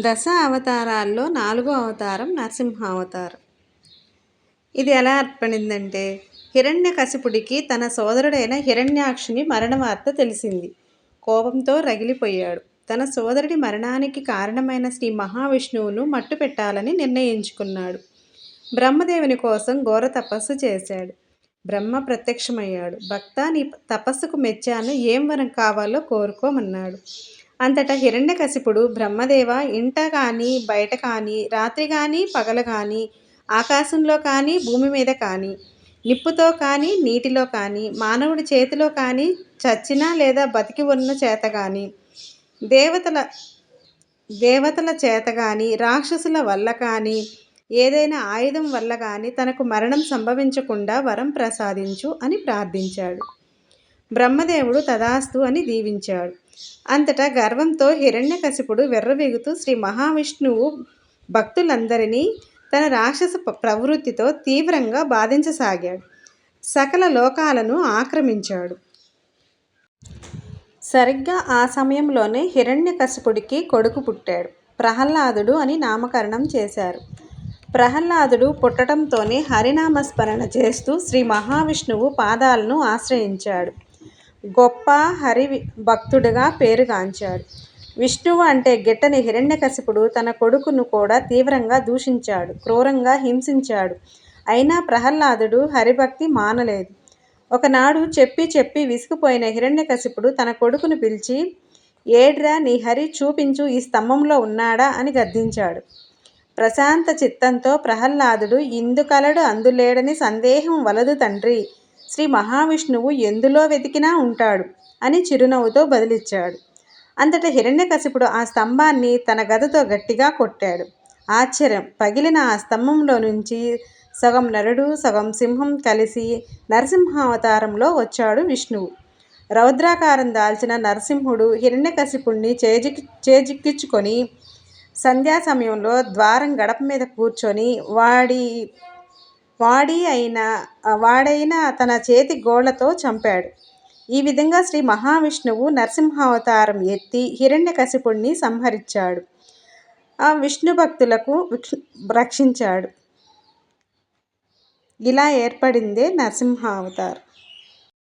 దశ అవతారాల్లో నాలుగో అవతారం నరసింహావతారం. ఇది ఎలా ఏర్పడిందంటే హిరణ్యకశిపుడికి తన సోదరుడైన హిరణ్యాక్షుని మరణ వార్త తెలిసింది. కోపంతో రగిలిపోయాడు. తన సోదరుడి మరణానికి కారణమైన శ్రీ మహావిష్ణువును మట్టు పెట్టాలని నిర్ణయించుకున్నాడు. బ్రహ్మదేవుని కోసం ఘోర తపస్సు చేశాడు. బ్రహ్మ ప్రత్యక్షమయ్యాడు. భక్త నీ తపస్సుకు మెచ్చాను. ఏం వరం కావాలో కోరుకోమన్నాడు. అంతటా హిరణ్యకశిపుడు బ్రహ్మదేవ ఇంట కానీ బయట కానీ రాత్రి కానీ పగలు కానీ ఆకాశంలో కానీ భూమి మీద కానీ నిప్పుతో కానీ నీటిలో కానీ మానవుడి చేతిలో కానీ చచ్చినా లేదా బతికి ఉన్న చేత కానీ దేవతల దేవతల చేత కానీ రాక్షసుల వల్ల కానీ ఏదైనా ఆయుధం వల్ల కానీ తనకు మరణం సంభవించకుండా వరం ప్రసాదించు అని ప్రార్థించాడు. బ్రహ్మదేవుడు తదాస్తు అని దీవించాడు. అంతటా గర్వంతో హిరణ్యకశిపుడు వెర్రవెగుతూ శ్రీ మహావిష్ణువు భక్తులందరినీ తన రాక్షస ప్రవృత్తితో తీవ్రంగా బాధించసాగాడు. సకల లోకాలను ఆక్రమించాడు. సరిగ్గా ఆ సమయంలోనే హిరణ్యకశిపుడికి కొడుకు పుట్టాడు. ప్రహ్లాదుడు అని నామకరణం చేశారు. ప్రహ్లాదుడు పుట్టడంతోనే హరినామస్మరణ చేస్తూ శ్రీ మహావిష్ణువు పాదాలను ఆశ్రయించాడు. గొప్ప హరి భక్తుడిగా పేరుగాంచాడు విష్ణువు అంటే గిట్టని హిరణ్యకశిపుడు తన కొడుకును కూడా తీవ్రంగా దూషించాడు క్రూరంగా హింసించాడు. అయినా ప్రహ్లాదుడు హరిభక్తి మానలేదు. ఒకనాడు చెప్పి చెప్పి విసిగిపోయిన హిరణ్యకశిపుడు తన కొడుకును పిలిచి ఏడ్రా నీ హరి చూపించు ఈ స్తంభంలో ఉన్నాడా? అని గద్దించాడు. ప్రశాంత చిత్తంతో ప్రహ్లాదుడు ఇందుకలడు అందులేడని సందేహం వలదు తండ్రి. శ్రీ మహావిష్ణువు ఎందులో వెతికినా ఉంటాడు అని చిరునవ్వుతో బదిలిచ్చాడు. అంతట హిరణ్యకశిపుడు ఆ స్తంభాన్ని తన గదతో గట్టిగా కొట్టాడు. ఆశ్చర్యం! పగిలిన ఆ స్తంభంలో నుంచి సగం నరుడు సగం సింహం కలిసి నరసింహావతారంలో వచ్చాడు విష్ణువు. రౌద్రాకారం దాల్చిన నరసింహుడు హిరణ్యకశిపుణ్ణి చేజిక్ చేజిక్కించుకొని సంధ్యా సమయంలో ద్వారం గడప మీద కూర్చొని వాడి వాడి అయిన వాడైన తన చేతి గోళ్ళతో చంపాడు. ఈ విధంగా శ్రీ మహావిష్ణువు నరసింహావతారం ఎత్తి హిరణ్యకశిపుణ్ణి సంహరించాడు. ఆ విష్ణు భక్తులకు రక్షించాడు. ఇలా ఏర్పడిందే నరసింహావతారం.